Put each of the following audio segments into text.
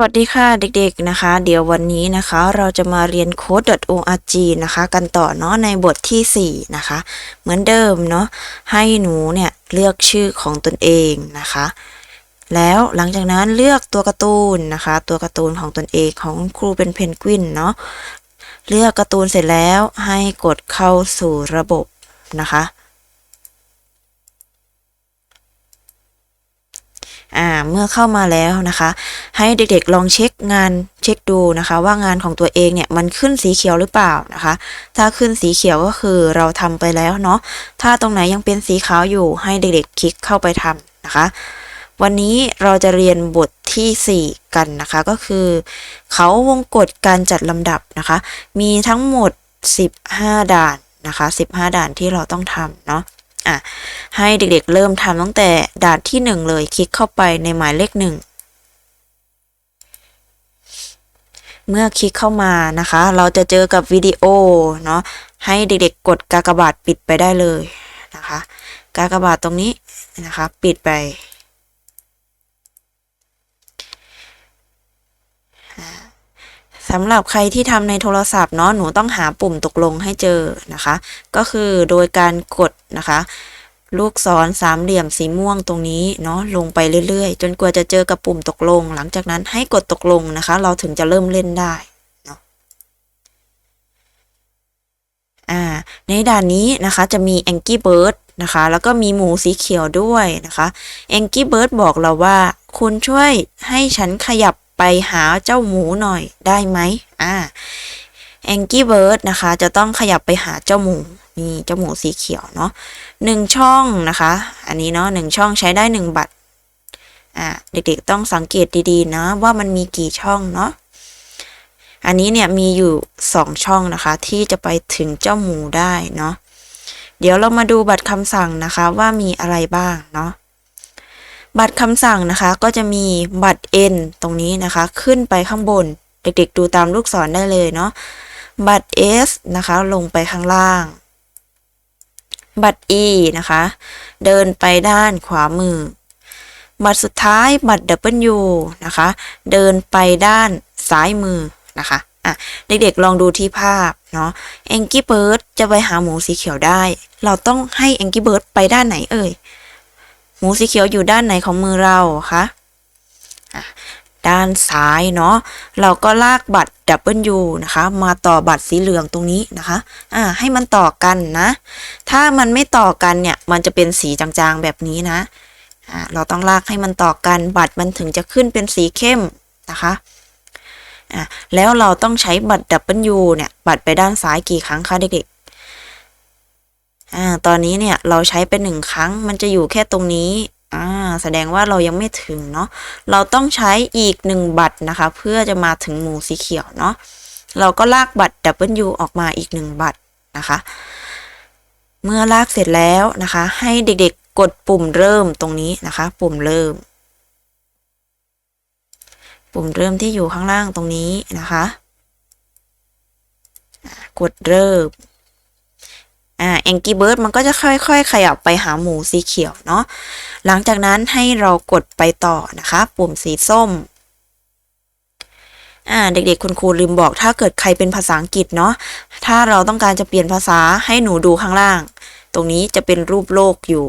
สวัสดีค่ะเด็กๆนะคะ เดี๋ยววันนี้นะคะเราจะมาเรียน code.org นะคะ กันต่อเนาะในบทที่ 4 นะคะ เหมือนเดิมเนาะให้หนูเนี่ยเลือกชื่อของตนเองนะคะ แล้วหลังจากนั้นเลือกตัวการ์ตูนนะคะ ตัวการ์ตูนของตนเองของครูเป็นเพนกวินเนาะเลือกการ์ตูนเสร็จแล้วให้กดเข้าสู่ระบบนะคะ อ่าเมื่อเข้ามาแล้วนะคะ ให้เด็กๆลองเช็คงานเช็คดูนะคะ ว่างานของตัวเองเนี่ยมันขึ้นสีเขียวหรือเปล่านะคะ ถ้าขึ้นสีเขียวก็คือเราทำไปแล้วเนาะถ้าตรงไหนยังเป็นสีขาวอยู่ให้เด็กๆคลิกเข้าไปทำนะคะ วันนี้เราจะเรียนบทที่ 4 กันนะคะก็คือ เขาวงกฎการจัดลำดับนะคะ มีทั้งหมด 15 ด่านนะคะ 15 ด่านที่เราต้องทำเนาะ อะให้เด็กๆเริ่มทำตั้งแต่ด่านที่ 1 เลยคลิกเข้าไปในหมายเลข 1 เมื่อคลิกเข้ามานะคะ เราจะเจอกับวิดีโอเนาะให้เด็กๆ กดกากบาทปิดไปได้เลยนะคะ กากบาทตรงนี้นะคะ ปิดไป สำหรับใครที่ทำในโทรศัพท์เนาะหนูต้องหาปุ่มตกลงให้เจอนะคะ ก็คือโดยการกดนะคะ ลูกศรสามเหลี่ยมสีม่วงตรงนี้เนาะลงไปเรื่อยๆ จนกว่าจะเจอกับปุ่มตกลง หลังจากนั้นให้กดตกลงนะคะ เราถึงจะเริ่มเล่นได้เนาะอ่าในด่านนี้นะคะจะมี Angry Bird นะคะ แล้วก็มีหมูสีเขียวด้วยนะคะ Angry Bird บอกเราว่า คุณช่วยให้ฉันขยับ ไปหาเจ้าหมูหน่อยได้ไหมอ่า Angry Bird นะคะ จะต้องขยับไปหาเจ้าหมูนี่เจ้าหมูสีเขียวเนาะหนึ่งช่องนะคะ อันนี้เนาะหนึ่งช่องใช้ได้หนึ่งบัตรอ่าเด็กๆต้องสังเกตดีๆนะว่ามันมีกี่ช่องเนาะอันนี้เนี่ยมีอยู่สองช่องนะคะ ที่จะไปถึงเจ้าหมูได้เนาะเดี๋ยวเรามาดูบัตรคำสั่งนะคะว่ามีอะไรบ้างเนาะ บัตรคำสั่งนะคะก็จะมีบัตร N ตรงนี้นะคะ ขึ้นไปข้างบน เด็กๆดูตามลูกศรได้เลยเนาะบัตร S นะคะ ลงไปข้างล่าง บัตร E นะคะ เดินไปด้านขวามือ บัตรสุดท้ายบัตร W นะคะ เดินไปด้านซ้ายมือนะคะอะเด็กๆลองดูที่ภาพเนาะแองกี้เบิร์ดจะไปหาหมูสีเขียวได้ เราต้องให้แองกี้เบิร์ดไปด้านไหนเอ่ย หมูสีเขียวอยู่ด้านไหนของมือเราคะอะด้านซ้ายเนาะเราก็ลากบัตร W นะคะ มาต่อบัตรสีเหลืองตรงนี้นะคะอ่าให้มันต่อกันนะ ถ้ามันไม่ต่อกันเนี่ย มันจะเป็นสีจางๆแบบนี้นะอ่าเราต้องลากให้มันต่อกันบัตรมันถึงจะขึ้นเป็นสีเข้มนะคะอะแล้วเราต้องใช้บัตร W เนี่ย บัตรไปด้านซ้ายกี่ครั้งคะเด็กๆ อ่าตอนนี้เนี่ยเราใช้ไปหนึ่งครั้งมันจะอยู่แค่ตรงนี้อ่าแสดงว่าเรายังไม่ถึงเนาะเราต้องใช้อีกหนึ่งบัตรนะคะ เพื่อจะมาถึงหมูสีเขียวเนาะเราก็ลากบัตร W ออกมาอีกหนึ่งบัตรนะคะ เมื่อลากเสร็จแล้วนะคะ ให้เด็กๆกดปุ่มเริ่มตรงนี้นะคะ ปุ่มเริ่ม ปุ่มเริ่มที่อยู่ข้างล่างตรงนี้นะคะ กดเริ่ม อ่าแองกี้เบิร์ดมันก็จะค่อยๆ ขยับไปหาหมูสีเขียวเนาะหลังจากนั้นให้เรากดไปต่อนะคะ ปุ่มสีส้มอ่าเด็กๆคุณครูลืมบอกถ้าเกิดใครเป็นภาษาอังกฤษเนาะถ้าเราต้องการจะเปลี่ยนภาษาให้หนูดูข้างล่าง ตรงนี้จะเป็นรูปโลกอยู่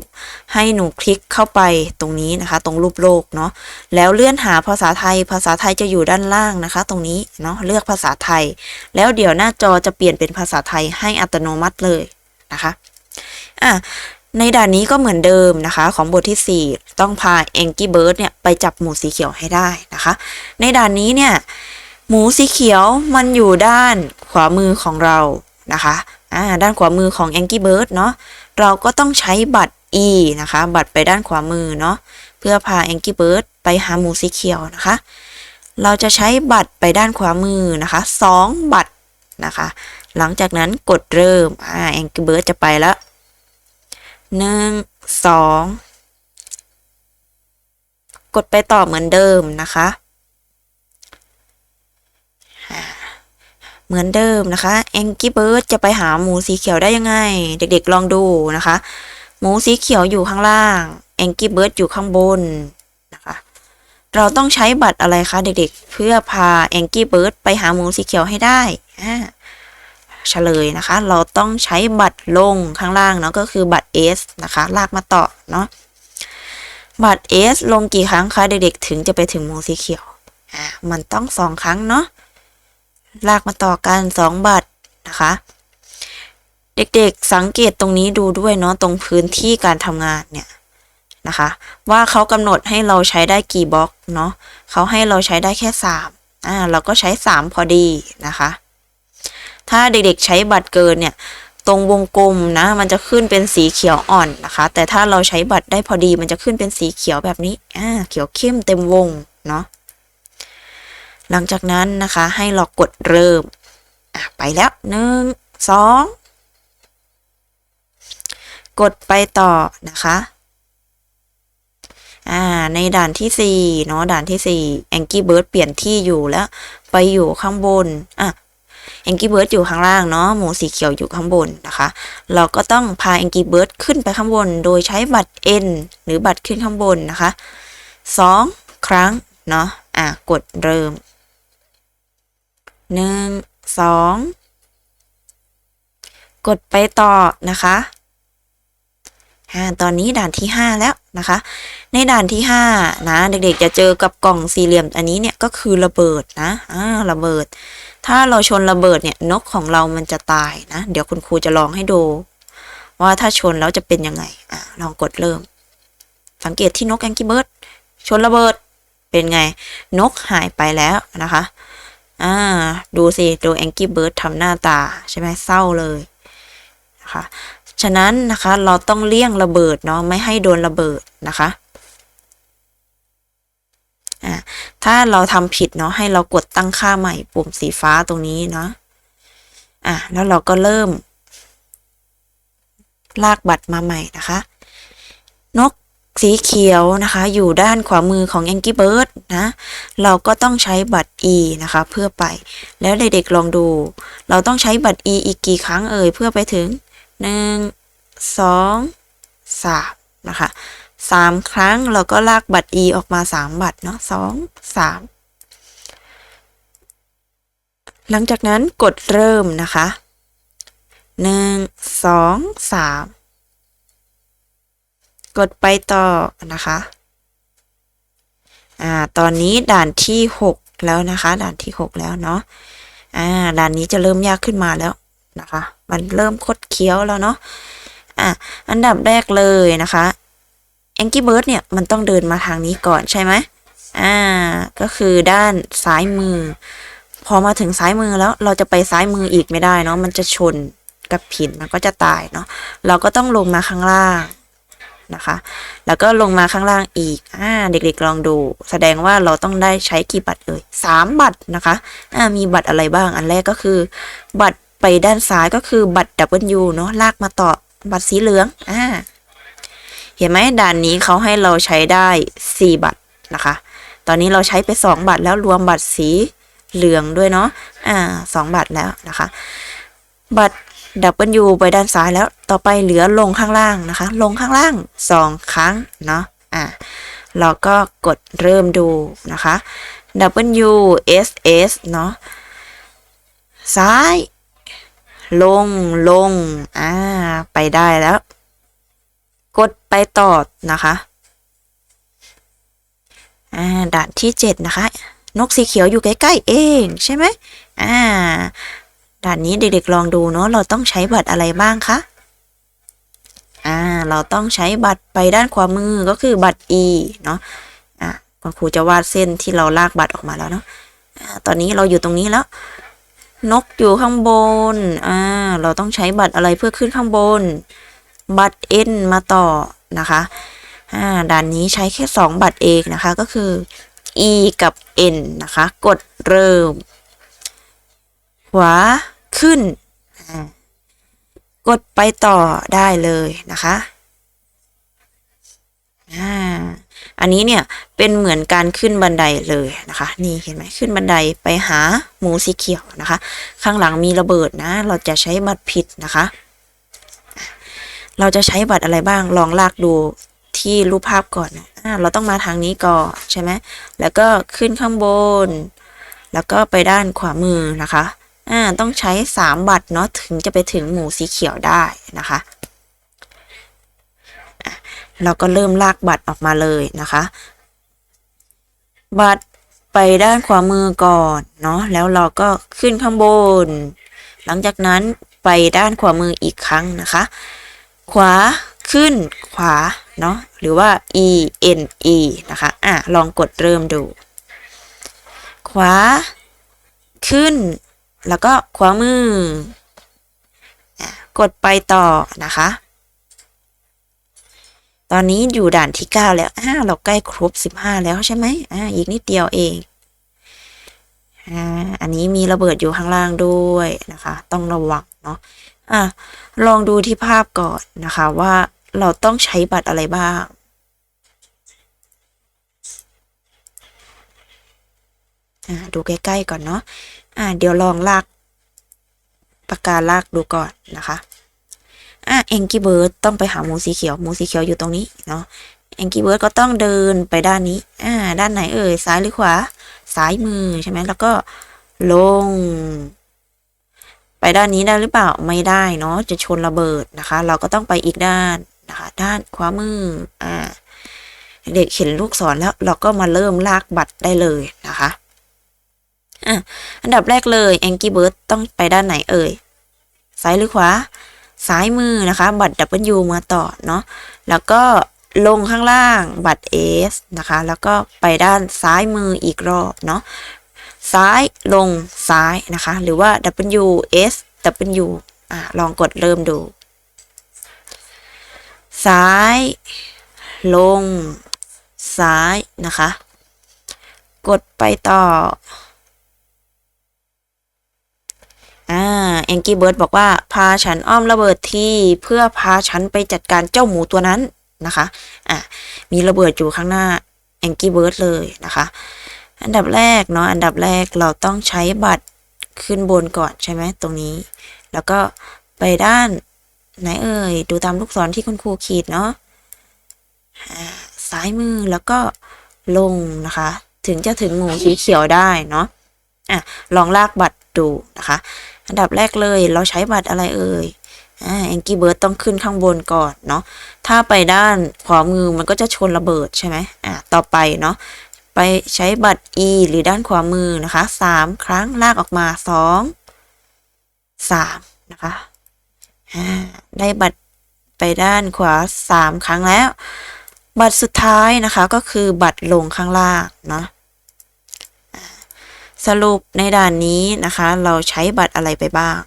ให้หนูคลิกเข้าไปตรงนี้นะคะ ตรงรูปโลกเนาะแล้วเลื่อนหาภาษาไทย ภาษาไทยจะอยู่ด้านล่างนะคะ ตรงนี้เนาะเลือกภาษาไทย แล้วเดี๋ยวหน้าจอจะเปลี่ยนเป็นภาษาไทยให้อัตโนมัติเลย นะคะอะในด่านนี้ก็เหมือนเดิมนะคะ ของบทที่ 4 ต้องพา Angry Bird เนี่ยไปจับหมูสีเขียวให้ได้นะคะ ในด่านนี้เนี่ยหมูสีเขียวมันอยู่ด้านขวามือของเรานะคะอ่าด้านขวามือของ Angry Bird เนาะเราก็ต้องใช้บัตร E นะคะ บัตรไปด้านขวามือเนาะเพื่อพา Angry Bird ไปหาหมูสีเขียวนะคะ เราจะใช้บัตรไปด้านขวามือนะคะสองบัตรนะคะ หลังจากนั้นกดเริ่ม อ่า Angry Bird จะไปแล้วหนึ่งสองกดไปต่อเหมือนเดิมนะคะ เหมือนเดิมนะคะ Angry Bird จะไปหาหมูสีเขียวได้ยังไง เด็กๆลองดูนะคะ หมูสีเขียวอยู่ข้างล่าง Angry Bird อยู่ข้างบนนะคะเราต้องใช้บัตรอะไรคะเด็กๆ เพื่อพาแองกี้เบิร์ดไปหาหมูสีเขียวให้ได้อ่า เฉลยนะคะ เราต้องใช้บัตรลงข้างล่างเนาะก็คือบัตร S นะคะ ลากมาต่อเนาะบัตร S ลงกี่ครั้งคะเด็กๆ ถึงจะไปถึงหมูสีเขียวอ่ามันต้องสองครั้งเนาะลากมาต่อกันสองบัตรนะคะ เด็กๆสังเกตตรงนี้ดูด้วยเนาะตรงพื้นที่การทำงานเนี่ยนะคะ ว่าเขากำหนดให้เราใช้ได้กี่บล็อกเนาะเขาให้เราใช้ได้แค่สามอ่าเราก็ใช้สามพอดีนะคะ ถ้าเด็กๆใช้บัตรเกินเนี่ยตรงวงกลมนะ มันจะขึ้นเป็นสีเขียวอ่อนนะคะ แต่ถ้าเราใช้บัตรได้พอดีมันจะขึ้นเป็นสีเขียวแบบนี้อ่าเขียวเข้มเต็มวงเนาะหลังจากนั้นนะคะให้เรากดเริ่มอะไปแล้วหนึ่งสองกดไปต่อนะคะอ่าในด่านที่สี่เนาะด่านที่สี่แองกี้เบิร์ดเปลี่ยนที่อยู่แล้ว ไปอยู่ข้างบนอะ แองกี้เบิร์ดอยู่ข้างล่างเนาะหมูสีเขียวอยู่ข้างบนนะคะ เราก็ต้องพาแองกี้เบิร์ดขึ้นไปข้างบน โดยใช้บัตร N หรือบัตรขึ้นข้างบนนะคะสองครั้งเนาะอะกดเริ่มหนึ่งสองกดไปต่อนะคะตอนนี้ด่านที่ห้าแล้วนะคะ ในด่านที่ห้านะ เด็กๆจะเจอกับกล่องสี่เหลี่ยมอันนี้เนี่ยก็คือระเบิดนะอ่าระเบิด ถ้าเราชนระเบิดเนี่ยนกของเรามันจะตายนะ เดี๋ยวคุณครูจะลองให้ดู ว่าถ้าชนแล้วจะเป็นยังไงอะลองกดเริ่ม สังเกตที่นกแองกี้เบิร์ดชนระเบิดเป็นไง นกหายไปแล้วนะคะอ่าดูสิดูแองกี้เบิร์ดทำหน้าตาใช่ไหมเศร้าเลยนะคะฉะนั้นนะคะเราต้องเลี่ยงระเบิดเนาะไม่ให้โดนระเบิดนะคะ อ่าถ้าเราทำผิดเนาะให้เรากดตั้งค่าใหม่ปุ่มสีฟ้าตรงนี้เนาะอะแล้วเราก็เริ่ม ลากบัตรมาใหม่นะคะ นกสีเขียวนะคะ อยู่ด้านขวามือของ Angry Bird นะ เราก็ต้องใช้บัตร E นะคะ เพื่อไป แล้วเด็กๆลองดู เราต้องใช้บัตร E อีกกี่ครั้งเอ่ย เพื่อไปถึงหนึ่งสองสามนะคะ สามครั้งเราก็ลากบัตร E ออกมาสามบัตรเนาะสองสามหลังจากนั้นกดเริ่มนะคะหนึ่งสองสามกดไปต่อนะคะอ่าตอนนี้ด่านที่หกแล้วนะคะ ด่านที่หกแล้วเนาะอ่าด่านนี้จะเริ่มยากขึ้นมาแล้วนะคะ มันเริ่มคดเคี้ยวแล้วเนาะอะอันดับแรกเลยนะคะ แองกี้เบิร์ดเนี่ยมันต้องเดินมาทางนี้ก่อนใช่ไหมอ่า ก็คือด้านซ้ายมือ พอมาถึงซ้ายมือแล้วเราจะไปซ้ายมืออีกไม่ได้เนาะมันจะชนกับหินมันก็จะตายเนาะเราก็ต้องลงมาข้างล่างนะคะ แล้วก็ลงมาข้างล่างอีกอ่าเด็กๆลองดู แสดงว่าเราต้องได้ใช้กี่บัตรเอ่ยสามบัตรนะคะอ่ามีบัตรอะไรบ้าง อันแรกก็คือ บัตรไปด้านซ้ายก็คือบัตร W เนาะลากมาต่อบัตรสีเหลืองอ่า เห็นไหมด่านนี้เขาให้เราใช้ได้สี่บัตรนะคะ ตอนนี้เราใช้ไปสองบัตรแล้วรวมบัตรสีเหลืองด้วยเนาะ อ่าสองบัตรแล้วนะคะ บัตร W ไปด้านซ้ายแล้ว ต่อไปเหลือลงข้างล่างนะคะ ลงข้างล่างสองครั้งเนาะ อ่าเราก็กดเริ่มดูนะคะ W S S เนาะ ซ้าย ลง ลง อ่า ไปได้แล้ว กดไปต่อนะคะด่านที่เจ็ดนะคะ นกสีเขียวอยู่ใกล้ ๆ เองใช่ไหมอ่าด่านนี้เด็ก ๆ ลองดูเนาะเราต้องใช้บัตรอะไรบ้างคะอ่าเราต้องใช้บัตรไปด้านขวามือก็คือบัตร E เนาะอ่าคุณครูจะวาดเส้นที่เราลากบัตรออกมาแล้วเนาะอ่าตอนนี้เราอยู่ตรงนี้แล้ว นกอยู่ข้างบนอ่าเราต้องใช้บัตรอะไรเพื่อขึ้นข้างบน บัตร N มาต่อนะคะอ่าด่านนี้ใช้แค่สองบัตรเองนะคะ ก็คือ E กับ N นะคะ กดเริ่ม ขวาขึ้น กดไปต่อได้เลยนะคะอ่าอันนี้เนี่ยเป็นเหมือนการขึ้นบันไดเลยนะคะ นี่เห็นไหมขึ้นบันไดไปหาหมูสีเขียวนะคะ ข้างหลังมีระเบิดนะ เราจะใช้บัตรผิดนะคะ เราจะใช้บัตรอะไรบ้างลองลากดูที่รูปภาพก่อนนะอ่าเราต้องมาทางนี้ก่อนใช่ไหมแล้วก็ขึ้นข้างบน แล้วก็ไปด้านขวามือนะคะอ่าต้องใช้ 3 บัตรเนาะถึงจะไปถึงหมูสีเขียวได้นะคะ เราก็เริ่มลากบัตรออกมาเลยนะคะ บัตรไปด้านขวามือก่อนเนาะแล้วเราก็ขึ้นข้างบน หลังจากนั้นไปด้านขวามืออีกครั้งนะคะ ขวาขึ้นขวาเนาะหรือว่า e n e นะคะอะลองกดเริ่มดู ขวา ขึ้น แล้วก็ขวามือกดไปต่อนะคะ ตอนนี้อยู่ด่านที่ 9 แล้วอ่าเราใกล้ครบ 15 แล้วใช่ไหมอ่าอีกนิดเดียวเองอ่าอันนี้มีระเบิดอยู่ข้างล่างด้วยนะคะ ต้องระวังเนาะ อะลองดูที่ภาพก่อนนะคะว่าเราต้องใช้บัตรอะไรบ้าง ดูใกล้ๆก่อนเนาะอ่าเดี๋ยวลองลากปากกาลากดูก่อนนะคะอ่าเอ็งกี้เบิร์ดต้องไปหาหมูสีเขียวหมูสีเขียวอยู่ตรงนี้เนาะเองกี้เบิร์ดก็ต้องเดินไปด้านนี้อ่าด้านไหนเอ่ยซ้ายหรือขวา ซ้ายมือใช่ไหมแล้วก็ลง ไปด้านนี้ได้หรือเปล่าไม่ได้เนาะจะชนระเบิดนะคะ เราก็ต้องไปอีกด้านนะคะ ด้านขวามืออ่าเด็กเห็นลูกศรแล้วเราก็มาเริ่มลากบัตรได้เลยนะคะอะอันดับแรกเลย Angry Bird ต้องไปด้านไหนเอ่ยซ้ายหรือขวาซ้ายมือนะคะ บัตร W มาต่อเนาะแล้วก็ลงข้างล่างบัตร S นะคะ แล้วก็ไปด้านซ้ายมืออีกรอบเนาะ ซ้ายลงซ้ายนะคะ หรือว่า W S W อะลองกดเริ่มดู ซ้าย ลง ซ้ายนะคะ กดไปต่ออ่าแองกี้เบิร์ดบอกว่าพาฉันอ้อมระเบิดที่เพื่อพาฉันไปจัดการเจ้าหมูตัวนั้นนะคะ อะมีระเบิดอยู่ข้างหน้าแองกี้เบิร์ดเลยนะคะ อันดับแรกเนาะอันดับแรกเราต้องใช้บัตรขึ้นบนก่อนใช่ไหมตรงนี้ แล้วก็ไปด้านไหนเอ่ยดูตามลูกศรที่คุณครูขีดเนาะอ่าซ้ายมือแล้วก็ลงนะคะ ถึงจะถึงหมูสีเขียวได้เนาะอะลองลากบัตรดูนะคะ อันดับแรกเลยเราใช้บัตรอะไรเอ่ยอ่าแองกี้เบิร์ดต้องขึ้นข้างบนก่อนเนาะถ้าไปด้านขวามือมันก็จะชนระเบิดใช่ไหมอ่าต่อไปเนาะ ไปใช้บัตร E หรือด้านขวามือนะคะสามครั้งลากออกมาสองสามนะคะได้บัตรไปด้านขวาสามครั้งแล้ว บัตรสุดท้ายนะคะก็คือบัตรลงข้างล่างเนาะสรุปในด่านนี้นะคะ เราใช้บัตรอะไรไปบ้าง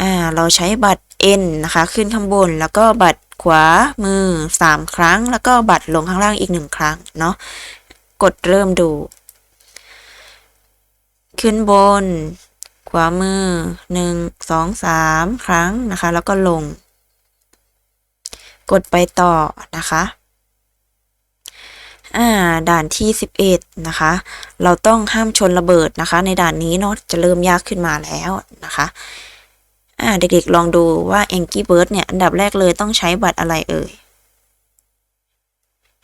อ่า เราใช้บัตร N นะคะ ขึ้นข้างบนแล้วก็บัตร ขวามือ 3 ครั้ง แล้วก็บัตรลงข้างล่างอีก 1 ครั้งเนาะกดเริ่มดู ขึ้นบน ขวามือ 1 2 3 ครั้งนะคะ แล้วก็ลง กดไปต่อนะคะอ่าด่านที่ 11 นะคะ เราต้องห้ามชนระเบิดนะคะ ในด่านนี้เนาะจะเริ่มยากขึ้นมาแล้วนะคะ อ่าเด็กๆลองดูว่า Angry Bird เนี่ย อันดับแรกเลยต้องใช้บัตรอะไรเอ่ย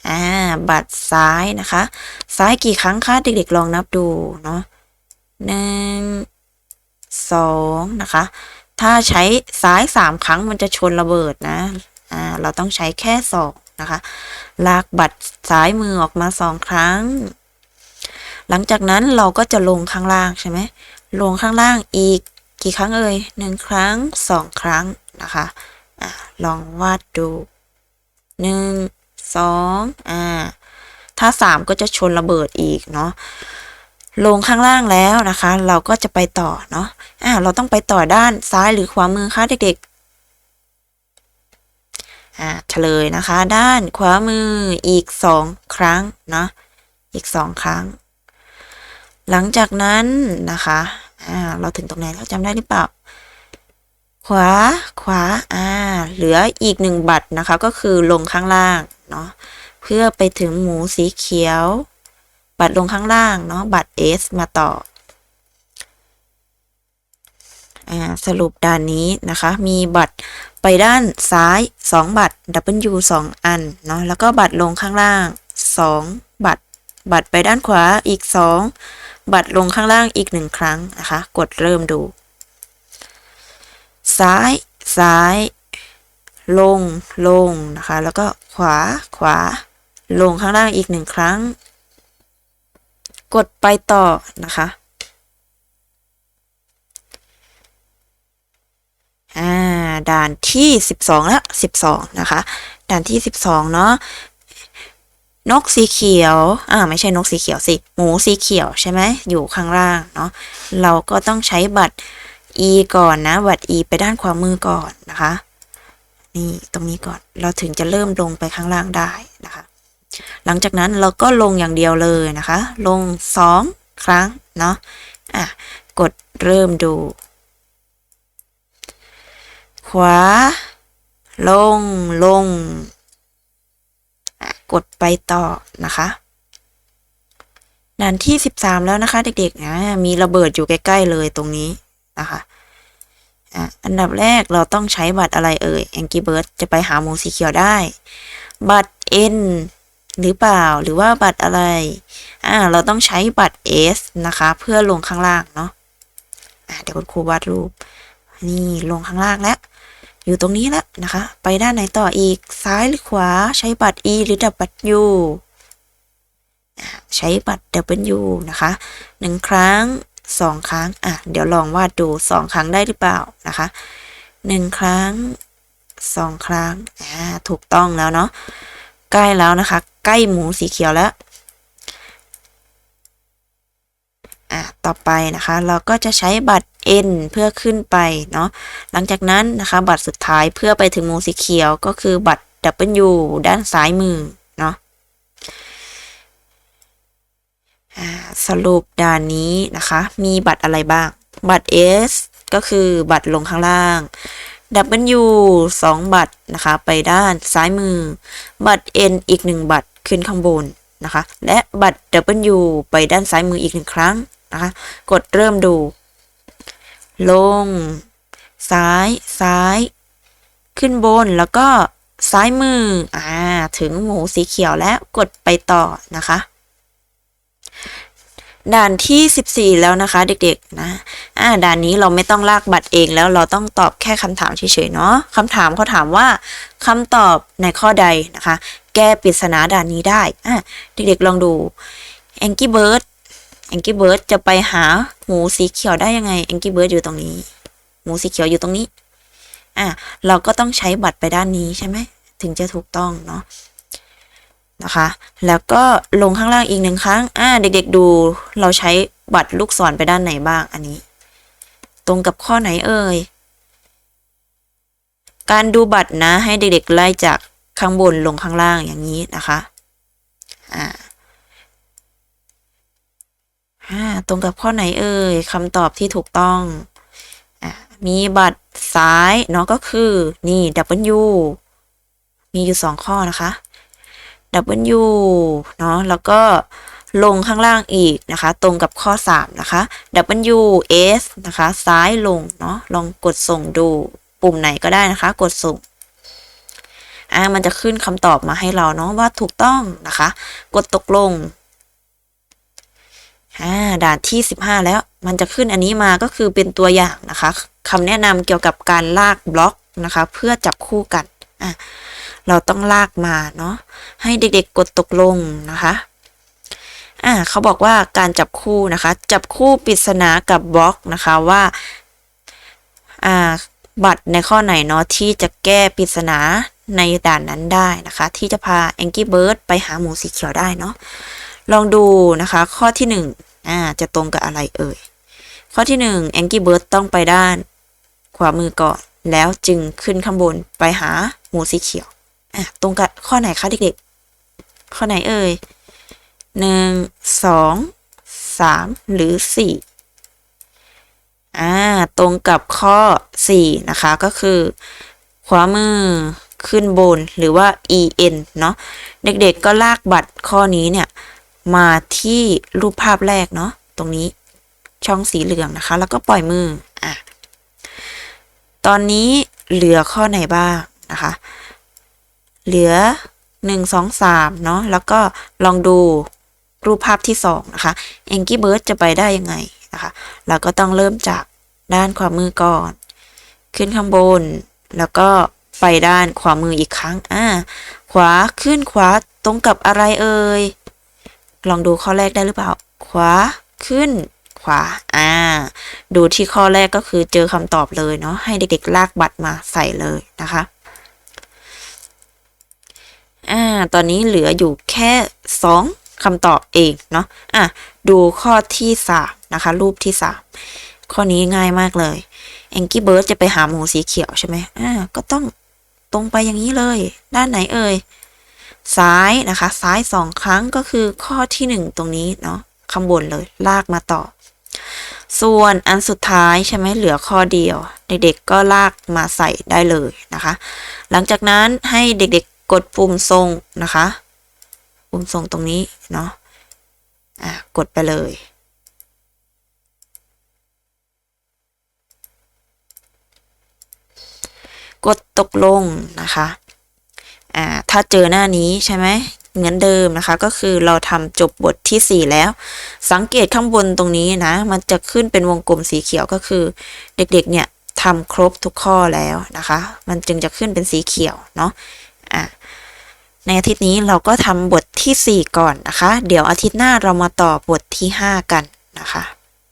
อ่าบัตรซ้ายนะคะ ซ้ายกี่ครั้งคะเด็กๆลองนับดูเนาะหนึ่งสองนะคะ ถ้าใช้ซ้ายสามครั้งมันจะชนระเบิดนะอ่าเราต้องใช้แค่สองนะคะ ลากบัตรซ้ายมือออกมาสองครั้ง หลังจากนั้นเราก็จะลงข้างล่างใช่ไหมลงข้างล่างอีก กี่ครั้งเอ่ยหนึ่งครั้งสองครั้งนะคะอ่าลองวาดดูหนึ่งสองอ่าถ้าสามก็จะชนระเบิดอีกเนาะลงข้างล่างแล้วนะคะ เราก็จะไปต่อเนาะอ่าเราต้องไปต่อด้านซ้ายหรือขวามือคะเด็กๆอ่าเฉลยนะคะ ด้านขวามืออีกสองครั้งเนาะอีกสองครั้ง หลังจากนั้นนะคะ อ่า เราถึงตรงไหนเราจำได้หรือเปล่า ขวา ขวา อ่า เหลืออีกหนึ่งบัตรนะคะ ก็คือลงข้างล่าง เนาะ เพื่อไปถึงหมูสีเขียว บัตรลงข้างล่าง เนาะ บัตร S มาต่อ อ่า สรุปด้านนี้นะคะ มีบัตรไปด้านซ้าย 2 บัตร W 2 อัน เนาะ แล้วก็บัตรลงข้างล่าง 2 บัตร บัตรไปด้านขวาอีก 2 บัตรลงข้างล่างอีก1ครั้งนะคะ กดเริ่มดู ซ้าย ซ้าย ลง ลงนะคะ แล้วก็ขวา ขวา ลงข้างล่างอีกหนึ่งครั้ง กดไปต่อนะคะอ่าด่านที่ 12 แล้ว 12 นะคะ ด่านที่ 12 เนาะ นกสีเขียว อ่า ไม่ใช่นกสีเขียวสิ หมูสีเขียวใช่ไหม อยู่ข้างล่างเนาะ เราก็ต้องใช้บัตร e ก่อนนะ บัตร e ไปด้านขวามือก่อนนะคะ นี่ตรงนี้ก่อน เราถึงจะเริ่มลงไปข้างล่างได้นะคะ หลังจากนั้นเราก็ลงอย่างเดียวเลยนะคะ ลง 2 ครั้งเนาะ อะ กดเริ่มดู ขวา ลง ลง กดไปต่อนะคะด่านที่ 13 แล้วนะคะ เด็กๆนะมีระเบิดอยู่ใกล้ ๆ เลยตรงนี้นะคะอะอันดับแรกเราต้องใช้บัตรอะไรเอ่ย Angry Bird จะไปหาหมูสีเขียวได้ บัตร N หรือเปล่าหรือว่าบัตรอะไรอ่าเราต้องใช้บัตร S นะคะ เพื่อลงข้างล่างเนาะอ่าเดี๋ยวคุณครูวาดรูป นี่ลงข้างล่างแล้ว อยู่ตรงนี้แล้วนะคะ ไปด้านไหนต่ออีกซ้ายหรือขวาใช้บัตร E หรือบัตร U ใช้บัตร W นะคะหนึ่งครั้งสองครั้งอะเดี๋ยวลองวาดดูสองครั้งได้หรือเปล่านะคะหนึ่งครั้งสองครั้งอ่าถูกต้องแล้วเนาะใกล้แล้วนะคะ ใกล้หมูสีเขียวแล้วอะต่อไปนะคะ เราก็จะใช้บัตร N เพื่อขึ้นไปเนาะหลังจากนั้นนะคะบัตรสุดท้ายเพื่อไปถึงหมูสีเขียวก็คือบัตร W ด้านซ้ายมือเนาะสรุปด่านนี้นะคะ มีบัตรอะไรบ้าง บัตร S ก็คือบัตรลงข้างล่าง W 2 บัตรนะคะ ไปด้านซ้ายมือ บัตร N อีก 1 บัตรขึ้นข้างบนนะคะ และบัตร W ไปด้านซ้ายมืออีกหนึ่งครั้งนะคะ กดเริ่มดู ลง ซ้าย ซ้าย ขึ้นบนแล้วก็ซ้ายมือ อ่า ถึงหมูสีเขียวแล้วกดไปต่อนะคะ ด่านที่ 14 แล้วนะคะ เด็กๆนะ อ่า ด่านนี้เราไม่ต้องลากบัตรเองแล้วเราต้องตอบแค่คำถามเฉยๆเนาะคำถามเขาถามว่าคำตอบในข้อใดนะคะ แก้ปริศนาด่านนี้ได้ อ่าเด็กๆลองดู Angry Bird Angry Bird จะไปหาหมูสีเขียวได้ยังไง Angry Bird อยู่ตรงนี้ หมูสีเขียวอยู่ตรงนี้ อ่าเราก็ต้องใช้บัตรไปด้านนี้ใช่ไหมถึงจะถูกต้องเนาะนะคะ แล้วก็ลงข้างล่างอีกหนึ่งครั้ง อ่า เด็กๆดู เราใช้บัตรลูกศรไปด้านไหนบ้างอันนี้ ตรงกับข้อไหนเอ่ย การดูบัตรนะให้เด็กๆไล่จากข้างบนลงข้างล่างอย่างนี้นะคะ อ่าอ่า ตรงกับข้อไหนเอ่ยคำตอบที่ถูกต้องอมีบัตรซ้ายเนาะก็คือนี่ W มีอยู่สองข้อนะคะ W เนาะแล้วก็ลงข้างล่างอีกนะคะ ตรงกับข้อ 3 นะคะ W S นะคะ ซ้ายลงเนาะลองกดส่งดูปุ่มไหนก็ได้นะคะ กดส่งอ่ามันจะขึ้นคำตอบมาให้เราเนาะว่าถูกต้องนะคะ กดตกลง อ่าด่านที่ 15 แล้วมันจะขึ้นอันนี้มาก็คือเป็นตัวอย่างนะคะคำแนะนำเกี่ยวกับการลากบล็อกนะคะ เพื่อจับคู่กันอะเราต้องลากมาเนาะให้เด็กๆกดตกลงนะคะอ่าเขาบอกว่าการจับคู่นะคะ จับคู่ปริศนากับบล็อกนะคะว่าอ่าบัตรในข้อไหนเนาะที่จะแก้ปริศนาในด่านนั้นได้นะคะ ที่จะพา Angry Bird ไปหาหมูสีเขียวได้เนาะ ลองดูนะคะ ข้อที่หนึ่งอ่าจะตรงกับอะไรเอ่ย ข้อที่หนึ่ง Angry Bird ต้องไปด้าน ขวามือก่อน แล้วจึงขึ้นข้างบนไปหาหมูสีเขียวอะตรงกับข้อไหนคะเด็กๆ ข้อไหนเอ่ยหนึ่งสองสามหรือสี่อ่าตรงกับข้อสี่นะคะ ก็คือ ขวามือขึ้นบนหรือว่า en เนาะเด็กๆก็ลากบัตรข้อนี้เนี่ย มาที่รูปภาพแรกเนาะตรงนี้ช่องสีเหลืองนะคะ แล้วก็ปล่อยมืออะตอนนี้เหลือข้อไหนบ้างนะคะ เหลือ 1 2 3เนาะแล้วก็ลองดูรูปภาพที่ 2 นะคะ Angry Bird จะไปได้ยังไงนะคะ เราก็ต้องเริ่มจากด้านขวามือก่อน ขึ้นข้างบน แล้วก็ไปด้านขวามืออีกครั้งอ่าขวาขึ้นขวาตรงกับอะไรเอ่ย ลองดูข้อแรกได้หรือเปล่า ขวา ขึ้น ขวา อ่า ดูที่ข้อแรกก็คือเจอคำตอบเลยเนาะ ให้เด็กๆ ลากบัตรมาใส่เลยนะคะ อ่า ตอนนี้เหลืออยู่แค่สองคำตอบเองเนาะ อะ ดูข้อที่สามนะคะ รูปที่สามข้อนี้ง่ายมากเลยแองกี้เบิร์ดจะไปหาหมูสีเขียวใช่ไหมอ่า ก็ต้องตรงไปอย่างนี้เลย ด้านไหนเอ่ย ซ้ายนะคะ ซ้ายสองครั้งก็คือข้อที่หนึ่งตรงนี้เนาะข้างบนเลยลากมาต่อ ส่วนอันสุดท้ายใช่ไหมเหลือข้อเดียว เด็กๆก็ลากมาใส่ได้เลยนะคะ หลังจากนั้นให้เด็กๆกดปุ่มทรงนะคะ ปุ่มทรงตรงนี้เนาะอะกดไปเลยกดตกลงนะคะ อ่าถ้าเจอหน้านี้ใช่ไหมเหมือนเดิมนะคะ ก็คือเราทำจบบทที่ 4 แล้ว สังเกตข้างบนตรงนี้นะ มันจะขึ้นเป็นวงกลมสีเขียวก็คือ เด็กๆเนี่ยทำครบทุกข้อแล้วนะคะ มันจึงจะขึ้นเป็นสีเขียวเนาะอะในอาทิตย์นี้เราก็ทำบทที่ 4 ก่อนนะคะ เดี๋ยวอาทิตย์หน้าเรามาต่อบทที่ 5 กันนะคะ